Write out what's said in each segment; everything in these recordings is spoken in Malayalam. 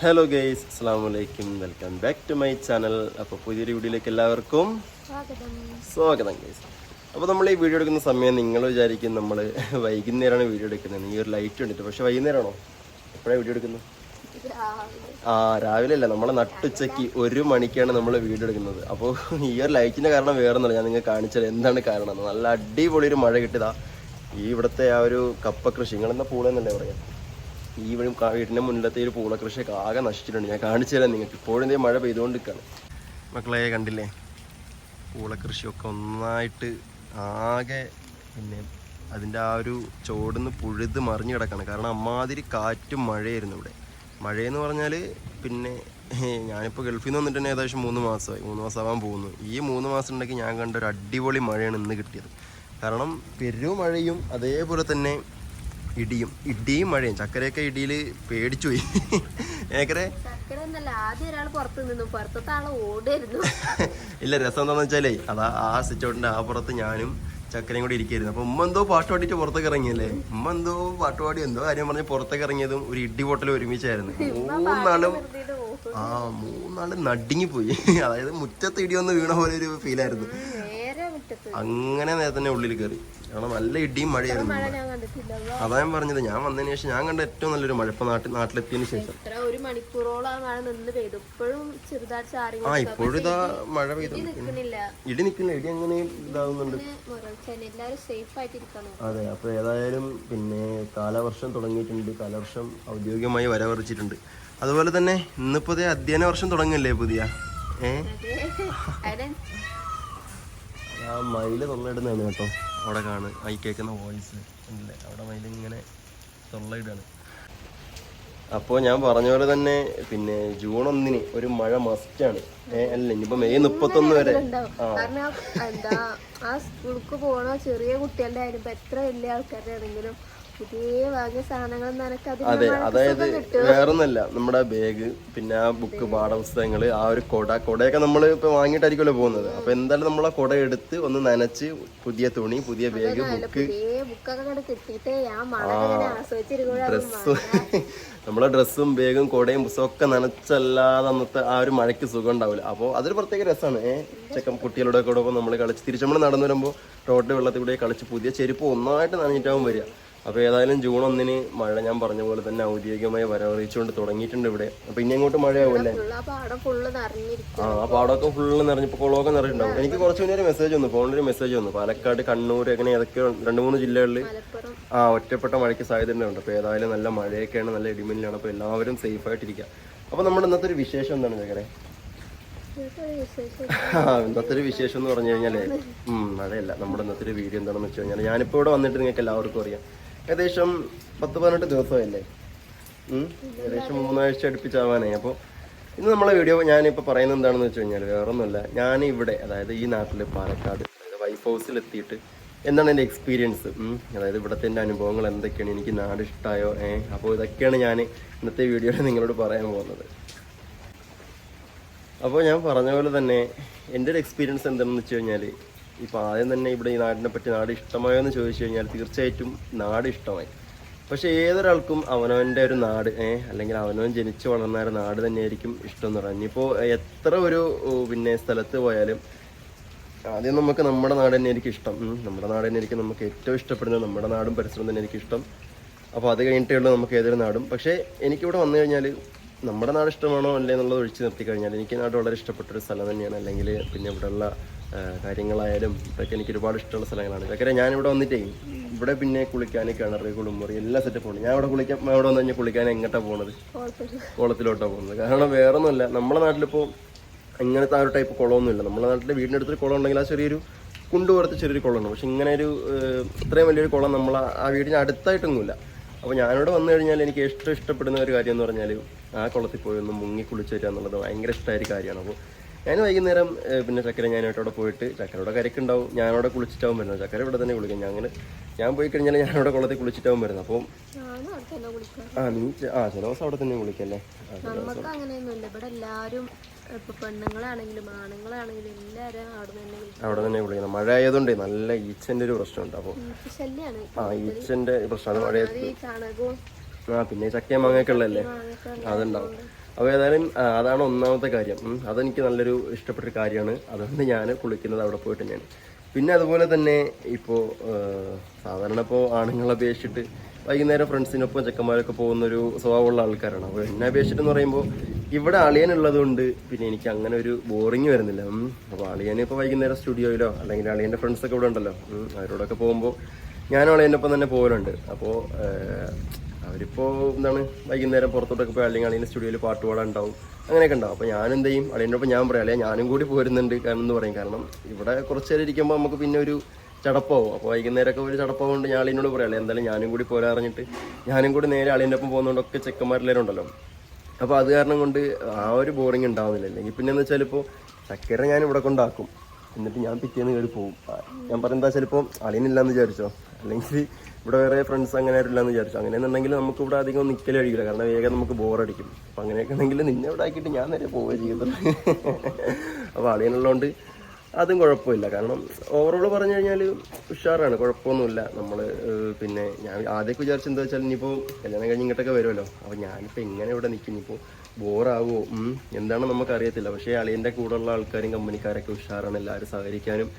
ഹലോ ഗൈസ് അസ്സാം വലൈക്കും welcome back to my channel അപ്പോൾ പുതിയൊരു വീഡിയോയിലേക്ക് എല്ലാവർക്കും സ്വാഗതം. ഗൈസ് അപ്പോൾ നമ്മൾ ഈ വീഡിയോ എടുക്കുന്ന സമയം നിങ്ങൾ വിചാരിക്കും നമ്മൾ വൈകുന്നേരമാണ് വീഡിയോ എടുക്കുന്നത്. ഈ ഒരു ലൈറ്റ് കണ്ടിട്ട്. പക്ഷേ വൈകുന്നേരമാണോ എപ്പോഴാണ് വീഡിയോ എടുക്കുന്നത്? ആ രാവിലെ. അല്ല നമ്മളെ നട്ടുച്ചയ്ക്ക് ഒരു മണിക്കാണ് നമ്മൾ വീഡിയോ എടുക്കുന്നത്. അപ്പോൾ ഈ ഒരു ലൈറ്റിന്റെ കാരണം വേറെ ഒന്നുമില്ല ഞാൻ നിങ്ങൾക്ക് കാണിച്ചത് എന്താണ് കാരണം. നല്ല അടിപൊളി ഒരു മഴ കിട്ടിയതാ. ഈ ഇവിടുത്തെ ആ ഒരു കപ്പ കൃഷി. നിങ്ങളെന്താ പൂളെന്നല്ലേ പറയാം? ഈ വഴി വീടിന്റെ മുന്നിലത്തെ ഒരു പൂള ആകെ നശിച്ചിട്ടുണ്ട്. ഞാൻ കാണിച്ചു തരാം നിങ്ങൾക്ക്. ഇപ്പോഴും ഇതേ മഴ പെയ്തുകൊണ്ടിരിക്കുകയാണ് മക്കളെ കണ്ടില്ലേ? പൂള കൃഷിയൊക്കെ ഒന്നായിട്ട് ആകെ പിന്നെ അതിന്റെ ആ ഒരു ചോടുന്ന് പുഴുത് മറിഞ്ഞു കിടക്കാണ്. കാരണം അമ്മാതിരി കാറ്റും മഴയായിരുന്നു ഇവിടെ. മഴയെന്ന് പറഞ്ഞാൽ പിന്നെ ഞാനിപ്പോൾ ഗൾഫിൽ നിന്ന് വന്നിട്ട് തന്നെ ഏകദേശം മൂന്ന് മാസമായി. മൂന്ന് മാസമാകാൻ പോകുന്നു. ഈ മൂന്ന് മാസം ഉണ്ടെങ്കിൽ ഞാൻ കണ്ട ഒരു അടിപൊളി മഴയാണ് ഇന്ന് കിട്ടിയത്. കാരണം പെരു മഴയും അതേപോലെ തന്നെ ഇടിയും ഇടിയും മഴയും. ചക്കരയൊക്കെ ഇടിയിൽ പേടിച്ചു പോയി. ഏക്കറെ? ഇല്ല രസം എന്താന്ന് വെച്ചാലേ അതാ ആ സിറ്റൗട്ടിന്റെ ആ പുറത്ത് ഞാനും ചക്കരയും കൂടി ഇരിക്കായിരുന്നു. അപ്പൊ ഉമ്മ എന്തോ പാട്ട് പാടിയിട്ട് പുറത്തേക്ക് ഇറങ്ങിയല്ലേ? ഉമ്മ എന്തോ പാട്ട് പാടി എന്തോ കാര്യം പറഞ്ഞ് പുറത്തേക്ക് ഇറങ്ങിയതും ഒരു ഇടി പൊട്ടൽ ഒരുമിച്ചായിരുന്നു. മൂന്നാളും ആ മൂന്നാളും നടുങ്ങി പോയി. അതായത് മുറ്റത്ത് ഇടി ഒന്ന് വീണ പോലെ ഒരു ഫീലായിരുന്നു അങ്ങനെ നേരത്തെ ഉള്ളിൽ കയറി കാരണം നല്ല ഇടിയും മഴയായിരുന്നു. അതാ ഞാൻ പറഞ്ഞത്. ഞാൻ വന്നതിന് ശേഷം ഞാൻ കണ്ട ഏറ്റവും നല്ലൊരു മഴ ഇപ്പൊ നാട്ടിൽ നാട്ടിലെത്തിയതിന് ശേഷം. ഒരു മണിക്കൂറോളം ആ മഴ നിന്ന് പെയ്തു. ഇപ്പോഴും ചെറുതായിട്ട് ചാറി ആ ഇപ്പോഴും ഇതാ മഴ പെയ്തു. ഇടി നിൽക്കില്ല ഇടി അങ്ങനെ ഇതാവുന്നുണ്ട്? അതെ അപ്പൊ ഏതായാലും പിന്നെ കാലവർഷം തുടങ്ങിയിട്ടുണ്ട്. കാലവർഷം ഔദ്യോഗികമായി വരവറിച്ചിട്ടുണ്ട്. അതുപോലെ തന്നെ ഇന്നിപ്പോ അധ്യയന വർഷം തുടങ്ങല്ലേ പുതിയ? ഏ? അതെ. അതിനെ ആ മയിൽ തൊള്ളയിടുന്നതാണ് കേട്ടോ. അവിടെ കാണ്. ഈ കേൾക്കുന്ന വോയിസ് അല്ലേ അവിടെ മയിൽ ഇങ്ങനെ തൊള്ളയിടാണ് അപ്പോൾ ഞാൻ പറഞ്ഞ പോലെ തന്നെ പിന്നെ ജൂൺ ഒന്നിന് ഒരു മഴ മസ്റ്റാണ് അല്ല ഇനിയിപ്പോൾ മെയ് മുപ്പത്തൊന്ന് വരെ. ആ- സ്കൂൾക്ക് പോണ ചെറിയ കുട്ടികളുടെ ആയാലും എത്ര വലിയ ആൾക്കാരുടെ ആണെങ്കിലും അതെ അതായത് വേറൊന്നല്ല നമ്മുടെ ബാഗ് പിന്നെ ആ ബുക്ക് പാഠപുസ്തകങ്ങൾ ആ ഒരു കൊട കൊടയൊക്കെ നമ്മൾ ഇപ്പൊ വാങ്ങിയിട്ടായിരിക്കുമല്ലോ പോകുന്നത്. അപ്പൊ എന്തായാലും നമ്മൾ ആ കൊട എടുത്ത് ഒന്ന് നനച്ച് പുതിയ തുണി പുതിയ ബാഗ് ബുക്ക് ഡ്രസ് നമ്മളെ ഡ്രസ്സും ബാഗും കൊടയും പുസ്തകം ഒക്കെ നനച്ചല്ലാതെ അന്നത്തെ ആ ഒരു മഴയ്ക്ക് സുഖം ഉണ്ടാവില്ല. അപ്പോൾ അതൊരു പ്രത്യേക രസമാണ്. ഏഹ് ചെക്കൻ കുട്ടികളുടെ കൂടെ നമ്മൾ കളിച്ച് തിരിച്ച് നമ്മൾ നടന്നു വരുമ്പോൾ റോഡിൽ വെള്ളത്തിൽ കൂടെ കളിച്ച് പുതിയ ചെരുപ്പ് ഒന്നായിട്ട് നനഞ്ഞിട്ടാവും വരിക. അപ്പോൾ ഏതായാലും ജൂൺ ഒന്നിന് മഴ ഞാൻ പറഞ്ഞ പോലെ തന്നെ ഔദ്യോഗികമായി വരവറിയിച്ചുകൊണ്ട് തുടങ്ങിയിട്ടുണ്ട് ഇവിടെ. അപ്പോൾ ഇനി അങ്ങോട്ട് മഴയാവുമല്ലേ ആ ആ പാടമൊക്കെ ഫുള്ള് നിറഞ്ഞപ്പോൾ കുളമൊക്കെ നിറഞ്ഞിട്ടുണ്ടാവും. എനിക്ക് കുറച്ച് മുന്നേ ഒരു മെസ്സേജ് വന്നു ഫോണിൽ ഒരു മെസ്സേജ് വന്നു. പാലക്കാട് കണ്ണൂർ അങ്ങനെ ഏതൊക്കെ രണ്ട് മൂന്ന് ജില്ലകളിൽ ആ ഒറ്റപ്പെട്ട മഴയ്ക്ക് സാധ്യതയുണ്ട്. അപ്പോൾ ഏതായാലും നല്ല മഴയൊക്കെയാണ് നല്ല ഇടിമിന്നലാണ്. അപ്പോൾ എല്ലാവരും സേഫ് ആയിട്ടിരിക്കുക അപ്പോൾ നമ്മുടെ ഇന്നത്തെ ഒരു വിശേഷം എന്താണ് ചേക്കരെ ഇന്നത്തെ ഒരു വിശേഷം എന്ന് പറഞ്ഞു കഴിഞ്ഞാൽ മഴയല്ല. നമ്മുടെ ഇന്നത്തെ ഒരു വീഡിയോ എന്താണെന്ന് വെച്ച് കഴിഞ്ഞാൽ ഞാനിപ്പോൾ ഇവിടെ വന്നിട്ട് നിങ്ങൾക്ക് എല്ലാവർക്കും അറിയാം. ഏകദേശം പത്ത് പതിനെട്ട് ദിവസമല്ലേ ഏകദേശം മൂന്നാഴ്ച അടുപ്പിച്ചാവാനായി. അപ്പോൾ ഇന്ന് നമ്മളെ വീഡിയോ ഞാനിപ്പോൾ പറയുന്നത് എന്താണെന്ന് വെച്ച് കഴിഞ്ഞാൽ വേറൊന്നുമല്ല. ഞാൻ ഇവിടെ അതായത് ഈ നാട്ടിൽ പാലക്കാട് അതായത് വൈഫ് ഹൗസിൽ എത്തിയിട്ട് എന്താണ് എന്റെ എക്സ്പീരിയൻസ് അതായത് ഇവിടുത്തെ എന്റെ അനുഭവങ്ങൾ എന്തൊക്കെയാണ്? എനിക്ക് നാട് ഇഷ്ടമായോ ഏഹ് അപ്പോൾ ഇതൊക്കെയാണ് ഞാൻ ഇന്നത്തെ വീഡിയോയിൽ നിങ്ങളോട് പറയാൻ പോകുന്നത്. അപ്പോൾ ഞാൻ പറഞ്ഞ പോലെ തന്നെ എന്റെ ഒരു എക്സ്പീരിയൻസ് എന്താണെന്ന് വെച്ച് കഴിഞ്ഞാൽ ഇപ്പോൾ ആദ്യം തന്നെ ഇവിടെ ഈ നാടിനെ പറ്റി നാട് ഇഷ്ടമായോ എന്ന് ചോദിച്ചു കഴിഞ്ഞാൽ തീർച്ചയായിട്ടും നാട് ഇഷ്ടമായി. പക്ഷേ ഏതൊരാൾക്കും അവനവന്റെ ഒരു നാട് അല്ലെങ്കിൽ അവനവൻ ജനിച്ചു വളർന്ന ഒരു നാട് തന്നെയായിരിക്കും ഇഷ്ടം എന്ന് പറയുന്നത് ഇനിയിപ്പോൾ എത്ര ഒരു പിന്നെ സ്ഥലത്ത് പോയാലും ആദ്യം നമുക്ക് നമ്മുടെ നാട് തന്നെ എനിക്ക് ഇഷ്ടം നമ്മുടെ നാട് തന്നെ എനിക്ക് നമുക്ക് ഏറ്റവും ഇഷ്ടപ്പെടുന്നത്. നമ്മുടെ നാടും പരിസരവും തന്നെ എനിക്ക് ഇഷ്ടം. അപ്പോൾ അത് കഴിഞ്ഞിട്ടേ ഉള്ളൂ നമുക്ക് ഏതൊരു നാടും. പക്ഷേ എനിക്കിവിടെ വന്നു കഴിഞ്ഞാൽ നമ്മുടെ നാട് ഇഷ്ടമാണോ അല്ലേ എന്നുള്ളത് ഒഴിച്ച് നിർത്തി കഴിഞ്ഞാൽ എനിക്ക് നാട് വളരെ ഇഷ്ടപ്പെട്ടൊരു സ്ഥലം തന്നെയാണ്. അല്ലെങ്കിൽ പിന്നെ ഇവിടെയുള്ള കാര്യങ്ങളായാലും ഇതൊക്കെ എനിക്ക് ഒരുപാട് ഇഷ്ടമുള്ള സ്ഥലങ്ങളാണ്. ഇതൊക്കെ ഞാനിവിടെ വന്നിട്ടേ ഇവിടെ പിന്നെ കുളിക്കാൻ കിണറ് കുളിമുറി എല്ലാ സെറ്റപ്പും ഉണ്ട്. ഞാൻ ഇവിടെ കുളിക്കാൻ ഇവിടെ വന്നു കഴിഞ്ഞാൽ കുളിക്കാൻ എങ്ങോട്ടാണ് പോകുന്നത് കുളത്തിലോട്ടാണ് പോകുന്നത് കാരണം വേറെ ഒന്നുമില്ല നമ്മുടെ നാട്ടിലിപ്പോൾ ഇങ്ങനത്തെ ആ ഒരു ടൈപ്പ് കുളമൊന്നുമില്ല. നമ്മുടെ നാട്ടിൽ വീടിന്റെ അടുത്തൊരു കുളം ഉണ്ടെങ്കിൽ ആ ചെറിയൊരു കുണ്ട് പുറത്ത് ചെറിയൊരു കുളമുണ്ട്. പക്ഷെ ഇങ്ങനെ ഒരു ഇത്രയും വലിയൊരു കുളം നമ്മൾ ആ വീടിന് അടുത്തായിട്ടൊന്നുമില്ല. അപ്പോൾ ഞാനിവിടെ വന്നു കഴിഞ്ഞാൽ എനിക്ക് ഏറ്റവും ഇഷ്ടപ്പെടുന്ന ഒരു കാര്യം എന്ന് പറഞ്ഞാൽ ആ കുളത്തിൽ പോയി ഒന്ന് മുങ്ങി കുളിച്ചു വരിക എന്നുള്ളത് ഭയങ്കര ഇഷ്ടമായ ഒരു കാര്യമാണ്. അപ്പോൾ ഞാൻ വൈകുന്നേരം പിന്നെ ചക്കര ഞാനായിട്ട് അവിടെ പോയിട്ട് ചക്കരയുടെ കരക്കുണ്ടാവും. ഞാനവിടെ കുളിച്ചിട്ടാവും വരുന്നത്. ചക്കര ഇവിടെ തന്നെ കുളിക്കാം. ഞാൻ അങ്ങനെ ഞാൻ പോയി കഴിഞ്ഞാൽ ഞാനവിടെ കുളത്തിൽ കുളിച്ചിട്ടാവും വരുന്നത്. അപ്പം ആ നീ ആ ചില ദിവസം അവിടെ തന്നെ കുളിക്കല്ലേ? നമുക്ക് അങ്ങനെയൊന്നുമില്ല. ഇവിടെ എല്ലാരും ഇപ്പൊ പെണ്ണുങ്ങളാണെങ്കിലും ആണുങ്ങളാണെങ്കിലും എല്ലാരും അവിടെ തന്നെ കുളിക്കണം. മഴ ആയതുകൊണ്ട് നല്ല ഈച്ചന്റെ ഒരു പ്രശ്നമുണ്ട്. അപ്പോൾ ആ ഈച്ചന്റെ പ്രശ്നമാണ്. ചാണകവും ആ പിന്നെ ചക്കയും മാങ്ങയൊക്കെ ഉള്ളതല്ലേ? അതുണ്ടാവും. അപ്പോൾ ഏതായാലും അതാണ് ഒന്നാമത്തെ കാര്യം. അതെനിക്ക് നല്ലൊരു ഇഷ്ടപ്പെട്ട കാര്യമാണ്. അതുകൊണ്ട് ഞാൻ കുളിക്കുന്നത് അവിടെ പോയിട്ട് ഞാൻ പിന്നെ അതുപോലെ തന്നെ ഇപ്പോൾ സാധാരണ ഇപ്പോൾ ആണുങ്ങളെ അപേക്ഷിച്ചിട്ട് വൈകുന്നേരം ഫ്രണ്ട്സിനൊപ്പം ചെക്കന്മാരൊക്കെ പോകുന്നൊരു സ്വഭാവമുള്ള ആൾക്കാരാണ്. അപ്പോൾ എന്നെ അപേക്ഷിച്ചിട്ടെന്ന് പറയുമ്പോൾ ഇവിടെ അളിയനുള്ളത് കൊണ്ട് പിന്നെ എനിക്ക് അങ്ങനെ ഒരു ബോറിങ് വരുന്നില്ല. അപ്പോൾ അളിയൻ ഇപ്പോൾ വൈകുന്നേരം സ്റ്റുഡിയോയിലോ അല്ലെങ്കിൽ അളിയന്റെ ഫ്രണ്ട്സൊക്കെ ഇവിടെ ഉണ്ടല്ലോ. അവരോടൊക്കെ പോകുമ്പോൾ ഞാനും അളിയനൊപ്പം തന്നെ പോകലുണ്ട് അപ്പോൾ അവരിപ്പോൾ എന്താണ് വൈകുന്നേരം പുറത്തോട്ടൊക്കെ പോയി അല്ലെങ്കിൽ അളിയന്റെ സ്റ്റുഡിയോയിൽ പാട്ട് പാടാൻ ഉണ്ടാവും അങ്ങനെയൊക്കെ ഉണ്ടാവും. അപ്പോൾ ഞാൻ എന്ത് ചെയ്യും അളിയന്റെ ഒപ്പം ഞാൻ പറയാം അല്ലെങ്കിൽ ഞാനും കൂടി പോരുന്നുണ്ട് കാരണം എന്ന് പറയും. കാരണം ഇവിടെ കുറച്ച് നേരം ഇരിക്കുമ്പോൾ നമുക്ക് പിന്നെ ഒരു ചടപ്പാവും. അപ്പോൾ വൈകുന്നേരമൊക്കെ ഒരു ചടപ്പാവുകൊണ്ട് ഞാൻ അളിയനോട് പറയാം എന്തായാലും ഞാനും കൂടി പോരാ അറിഞ്ഞിട്ട് ഞാനും കൂടി നേരെ അളിയന്റെ ഒപ്പം പോകുന്നതുകൊണ്ടൊക്കെ ചെക്കന്മാരെല്ലാവരും ഉണ്ടല്ലോ. അപ്പോൾ അത് കാരണം കൊണ്ട് ആ ഒരു ബോറിംഗ് ഉണ്ടാവുന്നില്ല. അല്ലെങ്കിൽ പിന്നെ എന്ന് വെച്ചാൽ ഇപ്പോൾ ചക്കര ഞാൻ ഇവിടെ കൊണ്ടാക്കും. എന്നിട്ട് ഞാൻ പിറ്റേന്ന് കയറി പോകും ഞാൻ പറയുന്നത് വെച്ചാൽ ഇപ്പോൾ അളിയനില്ലാന്ന് വിചാരിച്ചോ? അല്ലെങ്കിൽ ഇവിടെ വേറെ ഫ്രണ്ട്സ് അങ്ങനെ ആരും വിചാരിച്ചോ? അങ്ങനെ അങ്ങനെയെന്നുണ്ടെങ്കിൽ നമുക്ക് ഇവിടെ അധികം നിൽക്കൽ കഴിയില്ല കാരണം വേഗം നമുക്ക് ബോറടിക്കും അപ്പം അങ്ങനെയൊക്കെ ഉണ്ടെങ്കിൽ നിന്നെ ഇവിടെ ആക്കിയിട്ട് ഞാൻ നേരെ പോവുക ചെയ്യുന്നത് അപ്പോൾ അളിയനുള്ളതുകൊണ്ട് അതും കുഴപ്പമില്ല. കാരണം ഓവറോൾ പറഞ്ഞു കഴിഞ്ഞാൽ ഉഷാറാണ്. കുഴപ്പമൊന്നുമില്ല. നമ്മൾ പിന്നെ ഞാൻ ആദ്യമൊക്കെ വിചാരിച്ചെന്താ വെച്ചാൽ ഇനിയിപ്പോൾ കല്യാണം കഴിഞ്ഞ് ഇങ്ങോട്ടൊക്കെ വരുമല്ലോ. അപ്പോൾ ഞാനിപ്പോൾ എങ്ങനെ ഇവിടെ നിൽക്കും ബോറാവോ? എന്താണെന്ന് നമുക്ക് അറിയത്തില്ല പക്ഷേ അളിയന്റെ കൂടെയുള്ള ആൾക്കാരും കമ്പനിക്കാരൊക്കെ ഉഷാറാണ്. എല്ലാവരും സഹകരിക്കാനും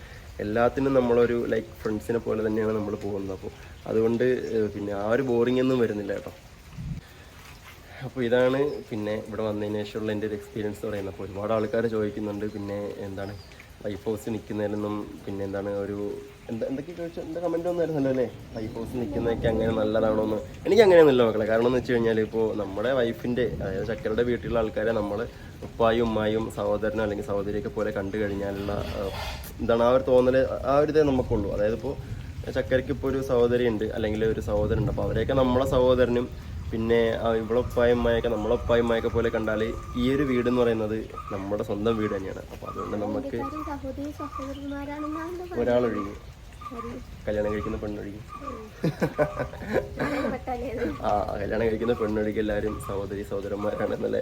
എല്ലാത്തിനും നമ്മളൊരു ലൈക്ക് ഫ്രണ്ട്സിനെ പോലെ തന്നെയാണ് നമ്മൾ പോകുന്നത്. അപ്പോൾ അതുകൊണ്ട് പിന്നെ ആ ഒരു ബോറിംഗ് ഒന്നും വരുന്നില്ല കേട്ടോ. അപ്പോൾ ഇതാണ് പിന്നെ ഇവിടെ വന്നതിന് ശേഷമുള്ള എന്റെ ഒരു എക്സ്പീരിയൻസ് പറയുന്നത്. അപ്പോൾ ഒരുപാട് ആൾക്കാർ ചോദിക്കുന്നുണ്ട്. പിന്നെ എന്താണ്? ലൈഫ് ഹൗസ് നിൽക്കുന്നതിലൊന്നും പിന്നെ എന്താണ് ഒരു എന്താ എന്തൊക്കെ ചോദിച്ചാൽ എന്താ കമന്റ് ഒന്നും ആയിരുന്നല്ലോ അല്ലേ? ലൈഫ് ഹൗസ് നിൽക്കുന്നതൊക്കെ അങ്ങനെ നല്ലതാണോ എന്ന് എനിക്ക് അങ്ങനെയൊന്നുമില്ല മക്കളെ. കാരണം എന്ന് വെച്ച് കഴിഞ്ഞാൽ ഇപ്പോൾ നമ്മുടെ വൈഫിന്റെ അതായത് ചക്കരുടെ വീട്ടിലുള്ള ആൾക്കാരെ നമ്മൾ ഉപ്പായും ഉമ്മായും സഹോദരനോ അല്ലെങ്കിൽ സഹോദരിയൊക്കെ പോലെ കണ്ടു കഴിഞ്ഞാലുള്ള എന്താണ് ആ ഒരു തോന്നൽ ആ ഒരു ഇതേ നമുക്കുള്ളൂ. അതായത് ഇപ്പോൾ ചക്കരയ്ക്ക് ഇപ്പോൾ ഒരു സഹോദരി ഉണ്ട് അല്ലെങ്കിൽ ഒരു സഹോദരൻ ഉണ്ട് അപ്പോൾ അവരെയൊക്കെ നമ്മളെ സഹോദരനും പിന്നെ ഇവളൊപ്പായമ്മയൊക്കെ നമ്മളൊപ്പായമ്മയൊക്കെ പോലെ കണ്ടാൽ ഈ ഒരു വീട് എന്ന് പറയുന്നത് നമ്മുടെ സ്വന്തം വീട് തന്നെയാണ്. അപ്പോൾ അതുകൊണ്ട് നമുക്ക് ഒരാളൊഴിഞ്ഞു. കല്യാണം കഴിക്കുന്ന പെണ്ണൊഴുകി ആ കല്യാണം കഴിക്കുന്ന പെണ്ണൊഴുകി എല്ലാവരും സഹോദരി സഹോദരന്മാരാണ് എന്നല്ലേ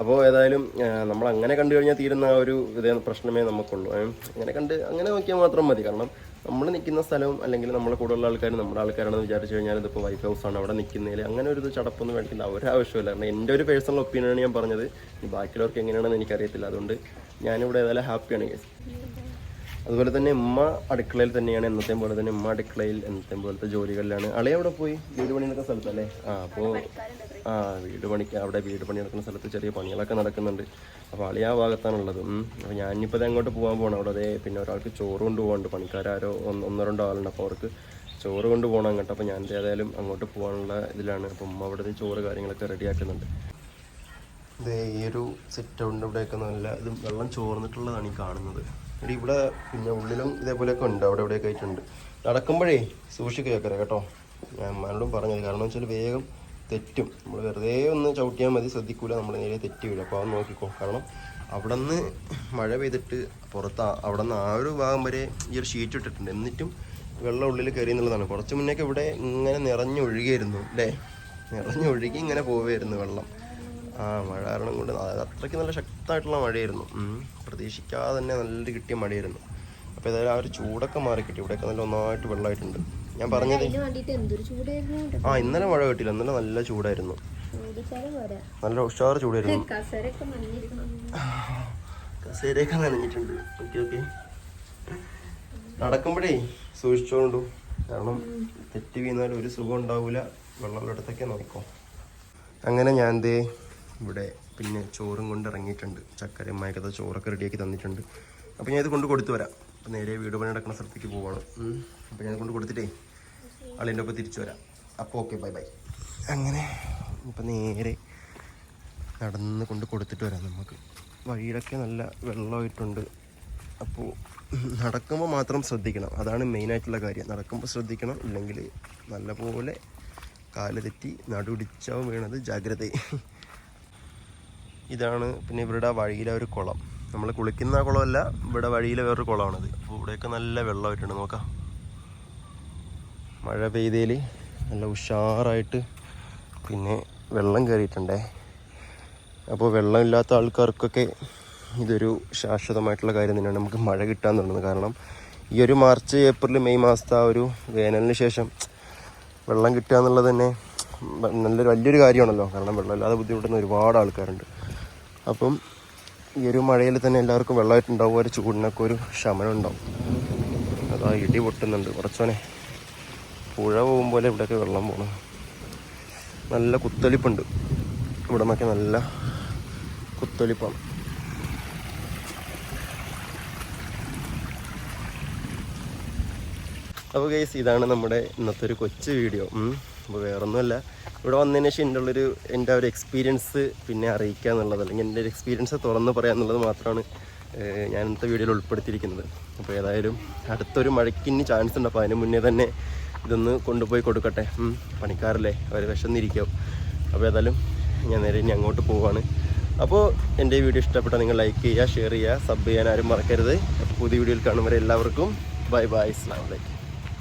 അപ്പോൾ ഏതായാലും നമ്മൾ അങ്ങനെ കണ്ടു കഴിഞ്ഞാൽ തീരുന്ന ആ ഒരു ഇതേ പ്രശ്നമേ നമുക്കുള്ളൂ. അങ്ങനെ കണ്ട് അങ്ങനെ നോക്കിയാൽ മാത്രം മതി. കാരണം നമ്മൾ നിൽക്കുന്ന സ്ഥലവും അല്ലെങ്കിൽ നമ്മളെ കൂടുതലുള്ള ആൾക്കാർ നമ്മുടെ ആൾക്കാരാണെന്ന് വിചാരിച്ചു കഴിഞ്ഞാൽ ഇതിപ്പോൾ വൈഫ് ഹൗസാണ് അവിടെ നിൽക്കുന്നതിൽ അങ്ങനെ ഒരു ചടപ്പൊന്നും മേടിക്കേണ്ട ഒരാവശ്യമില്ല കാരണം എന്റെ ഒരു പേഴ്സണൽ ഒപ്പീനിയനാണ് ഞാൻ പറഞ്ഞത്. ബാക്കിയുള്ളവർക്ക് എങ്ങനെയാണെന്ന് എനിക്കറിയത്തില്ല. അതുകൊണ്ട് ഞാനിവിടെ ഏതായാലും ഹാപ്പിയാണ് കേസ് അതുപോലെ തന്നെ ഉമ്മ അടുക്കളയിൽ തന്നെയാണ് എന്നത്തെയും പോലെ തന്നെ ഉമ്മ അടുക്കളയിൽ എന്നത്തെയും പോലത്തെ ജോലികളിലാണ്. അളി അവിടെ പോയി? വീട് പണി നടക്കുന്ന സ്ഥലത്തല്ലേ? ആ അപ്പോൾ ആ വീട് പണിക്ക് അവിടെ വീട് പണി നടക്കുന്ന സ്ഥലത്ത് ചെറിയ പണികളൊക്കെ നടക്കുന്നുണ്ട്. അപ്പോൾ അളി ആ ഭാഗത്താണുള്ളത്. അപ്പോൾ ഞാനിപ്പോൾ അങ്ങോട്ട് പോകാൻ പോകണം അവിടെ അതേ പിന്നെ ഒരാൾക്ക് ചോറ് കൊണ്ട് പോകാനുണ്ട് പണിക്കാരോ ഒന്ന് രണ്ടോ ആളുണ്ട്. അപ്പോൾ അവർക്ക് ചോറ് കൊണ്ട് പോകണം അപ്പോൾ ഞാൻ ഏതായാലും അങ്ങോട്ട് പോകാനുള്ള ഇതിലാണ്. അപ്പോൾ ഉമ്മ അവിടെ ചോറ് കാര്യങ്ങളൊക്കെ റെഡിയാക്കുന്നുണ്ട്. ദേ ഈ ഒരു സെറ്റ് ഔണ്ട് ഇവിടെയൊക്കെ നല്ല ഇത് വെള്ളം ചോർന്നിട്ടുള്ളതാണ് ഈ കാണുന്നത്. എടി ഇവിടെ പിന്നെ ഉള്ളിലും ഇതേപോലെയൊക്കെ ഉണ്ട്. അവിടെ ഇവിടെയൊക്കെ ആയിട്ടുണ്ട്. നടക്കുമ്പോഴേ സൂക്ഷിക്കുക കേക്കറ കേട്ടോ. ഞാൻ അമ്മാനോടും പറഞ്ഞത് കാരണം വെച്ചാൽ വേഗം തെറ്റും. നമ്മൾ വെറുതെ ഒന്ന് ചവിട്ടിയാൽ മതി ശ്രദ്ധിക്കൂല നമ്മൾ നേരെ തെറ്റി വീഴും അപ്പോൾ അത് നോക്കിക്കോ. കാരണം അവിടെ നിന്ന് മഴ പെയ്തിട്ട് പുറത്ത് അവിടെ നിന്ന് ആ ഒരു ഭാഗം വരെ ഈ ഒരു ഷീറ്റ് ഇട്ടിട്ടുണ്ട്. എന്നിട്ടും വെള്ളം ഉള്ളിൽ കയറി എന്നുള്ളതാണ്. കുറച്ച് മുന്നേക്ക് ഇവിടെ ഇങ്ങനെ നിറഞ്ഞൊഴുകിയായിരുന്നു അല്ലേ? നിറഞ്ഞൊഴുകി ഇങ്ങനെ പോവുമായിരുന്നു വെള്ളം. ആ മഴ കാരണം കൊണ്ട് അത്രയ്ക്ക് നല്ല ശക്തമായിട്ടുള്ള മഴയായിരുന്നു. പ്രതീക്ഷിക്കാതെ തന്നെ നല്ല കിട്ടിയ മഴയായിരുന്നു. അപ്പോൾ ഏതായാലും ആ ഒരു ചൂടൊക്കെ മാറി കിട്ടി. ഇവിടെയൊക്കെ നല്ല ഒന്നായിട്ട് വെള്ളമായിട്ടുണ്ട്. ഞാൻ പറഞ്ഞത് ആ ഇന്നലെ മഴ കിട്ടില്ല ഇന്നലെ നല്ല ചൂടായിരുന്നു. നല്ല ഉഷാർ ചൂടായിരുന്നു. കസേരയൊക്കെ നനഞ്ഞിട്ടുണ്ട്. Okay okay. നടക്കുമ്പോഴേ സൂക്ഷിച്ചോണ്ടു. കാരണം തെറ്റി വീണാൽ ഒരു സുഖം ഉണ്ടാവൂല. വെള്ളമുള്ളിടത്തൊക്കെ നോക്കോ. അങ്ങനെ ഞാൻ ദേ ഇവിടെ പിന്നെ ചോറും കൊണ്ട് ഇറങ്ങിയിട്ടുണ്ട് ചക്കര മയക്കത്തെ ചോറൊക്കെ റെഡിയാക്കി തന്നിട്ടുണ്ട്. അപ്പോൾ ഞാൻ ഇത് കൊണ്ട് കൊടുത്തു വരാം. അപ്പോൾ നേരെ വീട് പണി നടക്കുന്ന സ്ഥലത്തേക്ക് പോവാണ്. അപ്പോൾ ഞാൻ കൊണ്ട് കൊടുത്തിട്ടേ ആളിന്റെ ഒപ്പം തിരിച്ചു വരാം. അപ്പോൾ ഓക്കെ ബൈ ബൈ അങ്ങനെ ഇപ്പം നേരെ നടന്ന് കൊണ്ട് കൊടുത്തിട്ട് വരാം നമുക്ക്. വഴിയിലൊക്കെ നല്ല വെള്ളമായിട്ടുണ്ട്. അപ്പോൾ നടക്കുമ്പോൾ മാത്രം ശ്രദ്ധിക്കണം. അതാണ് മെയിനായിട്ടുള്ള കാര്യം. നടക്കുമ്പോൾ ശ്രദ്ധിക്കണം. ഇല്ലെങ്കിൽ നല്ലപോലെ കാൽ തെറ്റി നടുടിച്ചാവും വീണത് ഇതാണ് പിന്നെ ഇവരുടെ വഴിയിലെ ഒരു കുളം. നമ്മൾ കുളിക്കുന്ന കുളമല്ല ഇവിടെ വഴിയിലെ വേറൊരു കുളമാണിത്. അപ്പോൾ ഇവിടെയൊക്കെ നല്ല വെള്ളമായിട്ടുണ്ട് നോക്കാം. മഴ പെയ്തേൽ നല്ല ഉഷാറായിട്ട് പിന്നെ വെള്ളം കയറിയിട്ടുണ്ടേ അപ്പോൾ വെള്ളമില്ലാത്ത ആൾക്കാർക്കൊക്കെ ഇതൊരു ശാശ്വതമായിട്ടുള്ള കാര്യം തന്നെയാണ്. നമുക്ക് മഴ കിട്ടാൻ തുടങ്ങുന്നത്. കാരണം ഈ ഒരു മാർച്ച് ഏപ്രിൽ മെയ് മാസത്തെ ആ ഒരു വേനലിന് ശേഷം വെള്ളം കിട്ടുക എന്നുള്ളത് തന്നെ നല്ലൊരു വലിയൊരു കാര്യമാണല്ലോ. കാരണം വെള്ളമില്ലാതെ ബുദ്ധിമുട്ടുന്ന ഒരുപാട് ആൾക്കാരുണ്ട്. അപ്പം ഈ ഒരു മഴയിൽ തന്നെ എല്ലാവർക്കും വെള്ളമായിട്ടുണ്ടാവും ഒരു ചൂടിനൊക്കെ ഒരു ശമനം ഉണ്ടാവും. അതാ ഇടി പൊട്ടുന്നുണ്ട്. കുറച്ചോനെ പുഴ പോകും പോലെ ഇവിടെയൊക്കെ വെള്ളം പോകണം നല്ല കുത്തൊലിപ്പുണ്ട്. ഇവിടെ നിന്നൊക്കെ നല്ല കുത്തൊലിപ്പാണ്. അപ്പോൾ ഗൈസ് ഇതാണ് നമ്മുടെ ഇന്നത്തെ ഒരു കൊച്ചു വീഡിയോ അപ്പോൾ വേറൊന്നുമല്ല. ഇവിടെ വന്നതിന് ശേഷം എന്റെ ഉള്ളൊരു എന്റെ ഒരു എക്സ്പീരിയൻസ് പിന്നെ അറിയിക്കുക എന്നുള്ളത് അല്ലെങ്കിൽ എന്റെ ഒരു എക്സ്പീരിയൻസ് തുറന്ന് പറയുക എന്നുള്ളത് മാത്രമാണ് ഞാൻ ഇന്നത്തെ വീഡിയോയിൽ ഉൾപ്പെടുത്തിയിരിക്കുന്നത്. അപ്പോൾ ഏതായാലും അടുത്തൊരു മഴയ്ക്കിന് ചാൻസ് ഉണ്ട്. അപ്പോൾ അതിന് മുന്നേ തന്നെ ഇതൊന്ന് കൊണ്ടുപോയി കൊടുക്കട്ടെ. പണിക്കാരല്ലേ? അവർ വിശന്നിരിക്കും. അപ്പോൾ ഏതായാലും ഞാൻ നേരെ ഇനി അങ്ങോട്ട് പോവാണ്. അപ്പോൾ എന്റെ വീഡിയോ ഇഷ്ടപ്പെട്ടാൽ നിങ്ങൾ ലൈക്ക് ചെയ്യുക ഷെയർ ചെയ്യുക സബ് ചെയ്യാൻ ആരും മറക്കരുത്. പുതിയ വീഡിയോയിൽ കാണും വരെ എല്ലാവർക്കും ബൈ ബൈ അസ്ലാം വലൈക്കും